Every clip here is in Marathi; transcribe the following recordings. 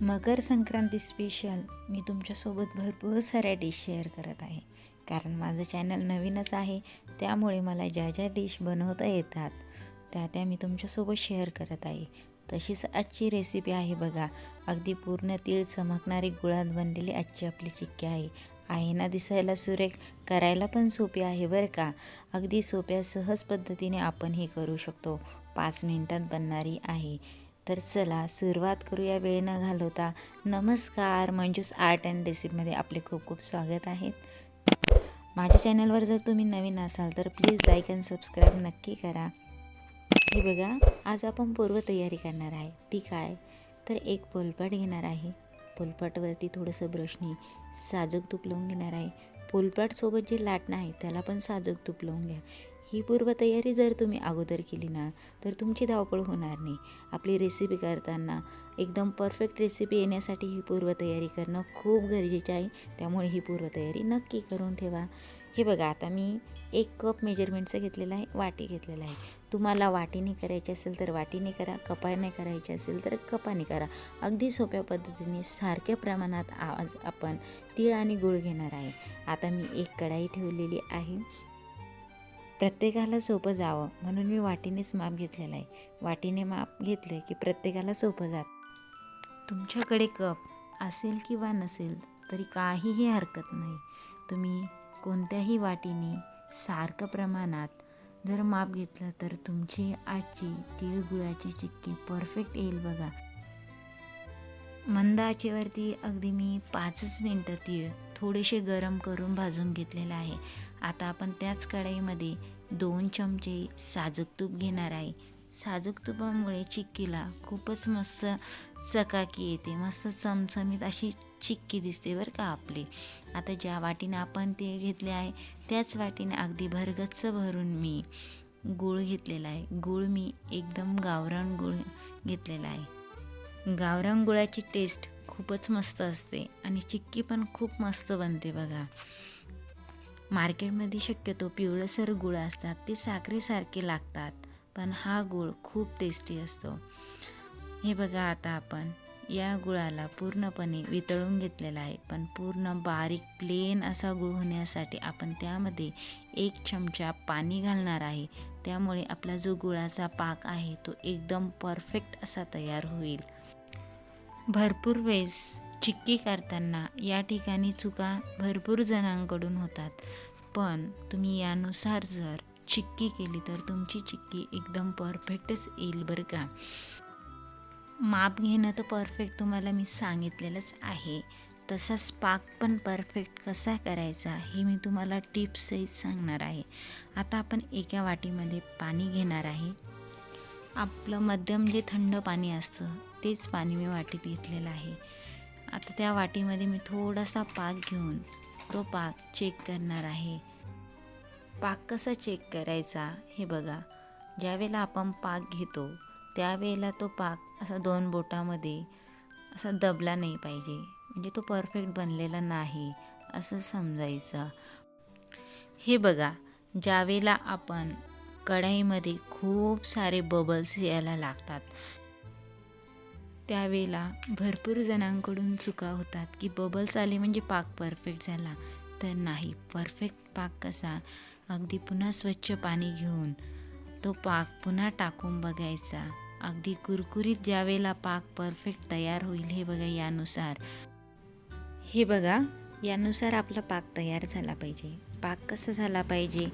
मकर संक्रांती स्पेशल मी तुमच्यासोबत भरपूर साऱ्या डिश शेअर करत आहे. कारण माझं चॅनल नवीनच आहे त्यामुळे मला ज्या ज्या डिश बनवता येतात त्या त्या मी तुमच्यासोबत शेअर करत आहे. तशीच आजची रेसिपी आहे बघा. अगदी पूर्ण तीळ चमकणारी गुळात बनलेली आजची आपली चिक्की आहे. आहे ना दिसायला सुरेख करायला पण सोपी आहे बरं का? अगदी सोप्या सहज पद्धतीने आपण हे करू शकतो. पाच मिनिटात बनणारी आहे. तर चला सुरुवात करूया वेळ न घालवता. नमस्कार मंजूस आर्ट अँड रेसिपीमध्ये आपले खूप खूप स्वागत आहे. माझ्या चॅनलवर जर तुम्ही नवीन असाल तर प्लीज लाईक अँड सबस्क्राईब नक्की करा. हे बघा आज आपण पूर्वतयारी करणार आहे. ती काय? तर एक पोलपाट घेणार आहे. पोलपाटवरती थोडंसं ब्रशनी साजूक तूप लावून घेणार आहे. पोलपाटसोबत जे लाटणं आहे त्याला पण साजूक तूप लावून घ्या. ही पूर्वतयारी जर तुम्ही अगोदर केली ना तर तुमची धावपळ होणार नाही. आपली रेसिपी करताना एकदम परफेक्ट रेसिपी येण्यासाठी ही पूर्वतयारी करणं खूप गरजेचं आहे. त्यामुळे ही पूर्वतयारी नक्की करून ठेवा. हे बघा आता मी एक कप मेजरमेंटचं घेतलेलं आहे वाटी घेतलेलं आहे. तुम्हाला वाटीने करायची असेल तर वाटीने करा कपाने करायची असेल तर कपाने करा. अगदी सोप्या पद्धतीने सारख्या प्रमाणात आज आपण तीळ आणि गुळ घेणार आहे. आता मी एक कढाई ठेवलेली आहे. प्रत्येकाला सोपं जावं म्हणून मी वाटीनेच माप घेतलेलं आहे. वाटीने माप घेतलं की प्रत्येकाला सोपं जात. तुमच्याकडे कप असेल किंवा नसेल तरी काहीही हरकत नाही. तुम्ही कोणत्याही वाटीने सारखं प्रमाणात जर माप घेतलं तर तुमची आजची तिळगुळाची चिक्की परफेक्ट येईल बघा. मंद आचेवरती अगदी मी पाचच मिनटं तीळ थोडेसे गरम करून भाजून घेतलेलं आहे. आता आपण त्याच कढईमध्ये दोन चमचे साजूक तूप घेणार आहे. साजूक तुपामुळे चिक्कीला खूपच मस्त चकाकी येते. मस्त चमचमीत अशी चिक्की दिसते बरं का आपली. आता ज्या वाटीने आपण ते घेतले आहे त्याच वाटीने अगदी भरगच्च भरून मी गूळ घेतलेला आहे. गूळ मी एकदम गावरान गूळ घेतलेला आहे. गावरान गुळाची टेस्ट खूपच मस्त असते आणि चिक्की पण खूप मस्त बनते बघा. मार्केटमध्ये शक्यतो पिवळसर गुळ असतात ते साखरेसारखे लागतात पण हा गूळ खूप टेस्टी असतो. हे बघा आता आपण या गुळाला पूर्णपणे वितळून घेतलेला आहे पण पूर्ण बारीक प्लेन असा गुळ होण्यासाठी आपण त्यामध्ये एक चमचा पाणी घालणार आहे. त्यामुळे आपला जो गुळाचा पाक आहे तो एकदम परफेक्ट असा तयार होईल. भरपूर वेळेस चिक्की करताना या ठिकाणी चुका भरपूर जणांकडून होतात. पण तुम्ही यानुसार जर चिक्की केली तर तुमची चिक्की एकदम परफेक्टच येईल बरं का. माप घेणं तर परफेक्ट तुम्हाला मी सांगितलेलंच आहे. तसाच पाक पण परफेक्ट कसा करायचा हे मी तुम्हाला टिप्सही सांगणार आहे. आता आपण एका वाटीमध्ये पाणी घेणार आहे. आपलं मध्यम जे थंड पाणी असतं तेच पाणी मी वाटीत घेतलेलं आहे. आता त्या वाटीमध्ये मी थोडासा पाक घेऊन तो पाक चेक करणार आहे. पाक कसा चेक करायचा हे बघा. ज्यावेळेला आपण पाक घेतो त्यावेळेला तो पाक असा दोन बोटामध्ये असा दबला नाही पाहिजे. म्हणजे तो परफेक्ट बनलेला नाही असं समजायचं. हे बघा ज्यावेळेला आपण कढाईमध्ये खूप सारे बबल्स यायला लागतात त्यावेळेला भरपूर जणांकडून चुका होतात की बबल्स आले म्हणजे पाक परफेक्ट झाला. तर नाही परफेक्ट पाक कसा? अगदी पुन्हा स्वच्छ पाणी घेऊन तो पाक पुन्हा टाकून बघायचा. अगदी कुरकुरीत ज्यावेळेला पाक परफेक्ट तयार होईल हे बघा यानुसार. हे बघा यानुसार आपला पाक तयार झाला पाहिजे. पाक कसा झाला पाहिजे?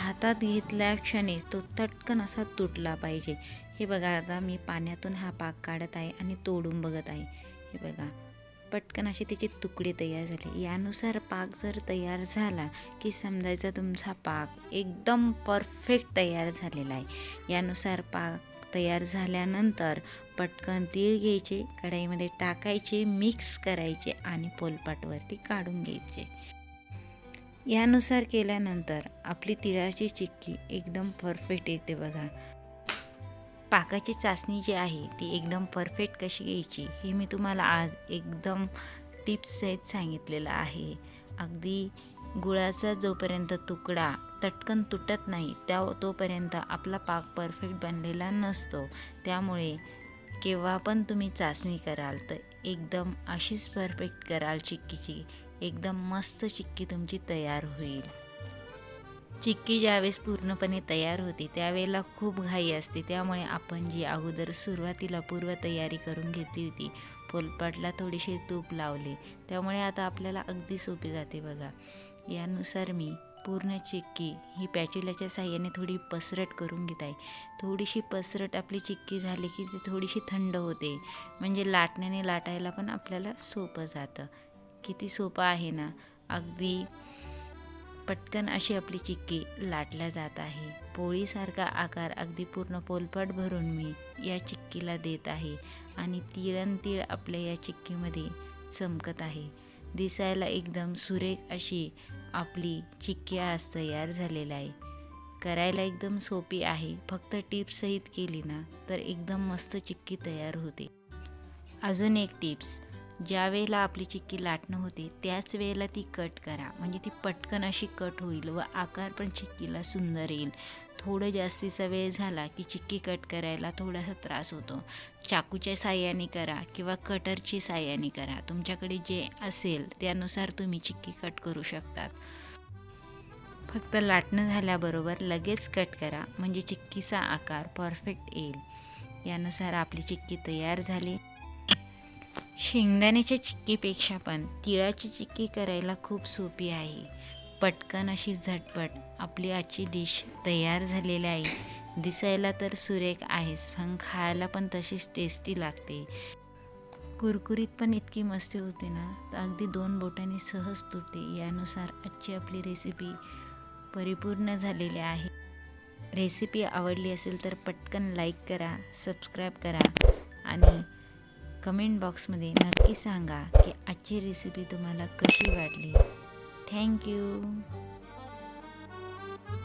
हातात घेतल्या क्षणी तो तटकन असा तुटला पाहिजे. हे बघा आता मी पाण्यातून हा पाक काढत आहे आणि तोडून बघत आहे. हे बघा. पटकन असे त्याचे तुकडे तयार झाले. यानुसार पाक जर तयार झाला की समजायचा तुमचा पाक एकदम परफेक्ट तयार झालेला आहे. यानुसार पाक तयार झाल्यानंतर पटकन तीळ घ्यायचे कढईमध्ये टाकायचे मिक्स करायचे आणि पोलपाटवरती काढून घ्यायचे. यानुसार केल्यानंतर आपली तिळाची चिक्की एकदम परफेक्ट येते बघा. पाकाची चाचणी जी आहे ती एकदम परफेक्ट कशी घ्यायची हे मी तुम्हाला आज एकदम टिप्ससहित सांगितलेलं आहे. अगदी गुळाचा जोपर्यंत तुकडा तटकन तुटत नाही त्या तोपर्यंत आपला पाक परफेक्ट बनलेला नसतो. त्यामुळे केव्हा पण तुम्ही चाचणी कराल तर एकदम अशीच परफेक्ट कराल चिक्कीची. एकदम मस्त चिक्की तुमची तयार होईल. चिक्की ज्यावेळेस पूर्णपणे तयार होते त्यावेळेला खूप घाई असते. त्यामुळे आपण जी अगोदर सुरुवातीला पूर्वतयारी करून घेतली होती पोलपाटला थोडीशी तूप लावली. त्यामुळे आता आपल्याला अगदी सोपी जाते बघा. यानुसार मी पूर्ण चिक्की ही पॅचुल्याच्या साह्याने थोडी पसरट करून घेत आहे. थोडीशी पसरट आपली चिक्की झाली की ती थोडीशी थंड होते. म्हणजे लाटण्याने लाटायला पण आपल्याला सोपं जातं. किती सोपं आहे ना? अगदी पटकन अशी आपली चिक्की लाटल्या जात आहे. पोळीसारखा आकार अगदी पूर्ण पोलपाट भरून मी या चिक्कीला देत आहे आणि तिळण आपल्या या चिक्कीमध्ये चमकत आहे. दिसायला एकदम सुरेख अशी आपली चिक्की आज तयार झालेला आहे. करायला एकदम सोपी आहे. फक्त टिप्ससहित केली ना तर एकदम मस्त चिक्की तयार होते. अजून एक टिप्स. ज्या वेळेला आपली चिक्की लाटणं होते त्याच वेळेला ती कट करा. म्हणजे ती पटकन अशी कट होईल व आकार पण चिक्कीला सुंदर येईल. थोडं जास्तीचा वेळ झाला की चिक्की कट करायला थोडासा त्रास होतो. चाकूच्या साह्याने करा किंवा कटरची साह्याने करा. तुमच्याकडे जे असेल त्यानुसार तुम्ही चिक्की कट करू शकतात. फक्त लाटणं झाल्याबरोबर लगेच कट करा. म्हणजे चिक्कीचा आकार परफेक्ट येईल. यानुसार आपली चिक्की तयार झाली. शेंगदाण्याच्या चिक्कीपेक्षा पण तिळाची चिक्की करायला खूप सोपी आहे. पटकन अशी झटपट आपली आजची डिश तयार झालेली आहे. दिसायला तर सुरेख आहेच पण खायला पण तशीच टेस्टी लागते. कुरकुरीत पण इतकी मस्त होते ना तर अगदी दोन बोटांनी सहज तुटते. यानुसार आजची आपली रेसिपी परिपूर्ण झालेली आहे. रेसिपी आवडली असेल तर पटकन लाईक करा सबस्क्राईब करा आणि कमेंट बॉक्समध्ये नक्की सांगा की आजची रेसिपी तुम्हाला कशी वाटली. थँक्यू